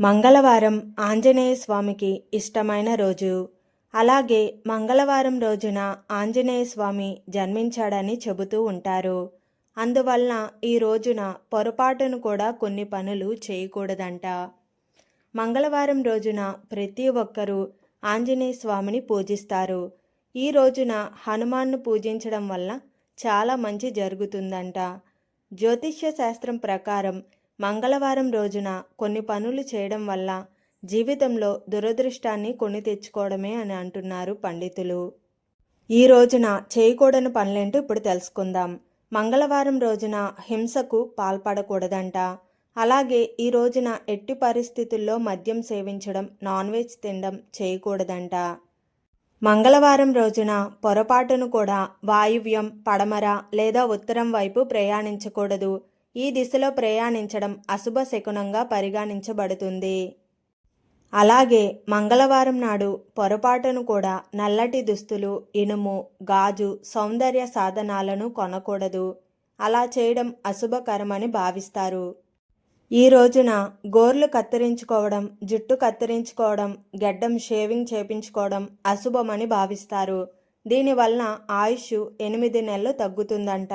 మంగళవారం ఆంజనేయ స్వామికి ఇష్టమైన రోజు. అలాగే మంగళవారం రోజున ఆంజనేయ స్వామి జన్మించాడని చెబుతూ ఉంటారు. అందువలన ఈ రోజున పొరపాటును కూడా కొన్ని పనులు చేయకూడదంట. మంగళవారం రోజున ప్రతి ఒక్కరూ ఆంజనేయ స్వామిని పూజిస్తారు. ఈ రోజున హనుమాన్ను పూజించడం వల్ల చాలా మంచి జరుగుతుందంట. జ్యోతిష్య శాస్త్రం ప్రకారం మంగళవారం రోజున కొన్ని పనులు చేయడం వల్ల జీవితంలో దురదృష్టాన్ని కొని తెచ్చుకోవడమే అని అంటున్నారు పండితులు. ఈ రోజున చేయకూడని పనులేంటో ఇప్పుడు తెలుసుకుందాం. మంగళవారం రోజున హింసకు పాల్పడకూడదంట. అలాగే ఈ రోజున ఎట్టి పరిస్థితుల్లో మద్యం సేవించడం నాన్ వెజ్ తినడం చేయకూడదంట. మంగళవారం రోజున పొరపాటును కూడా వాయువ్యం పడమర లేదా ఉత్తరం వైపు ప్రయాణించకూడదు. ఈ దిశలో ప్రయాణించడం అశుభ శకునంగా పరిగణించబడుతుంది. అలాగే మంగళవారం నాడు పొరపాటును కూడా నల్లటి దుస్తులు ఇనుము గాజు సౌందర్య సాధనాలను కొనకూడదు. అలా చేయడం అశుభకరమని భావిస్తారు. ఈ రోజున గోర్లు కత్తిరించుకోవడం జుట్టు కత్తిరించుకోవడం గెడ్డం షేవింగ్ చేపించుకోవడం అశుభమని భావిస్తారు. దీనివలన ఆయుష్ ఎనిమిది నెలలు తగ్గుతుందంట.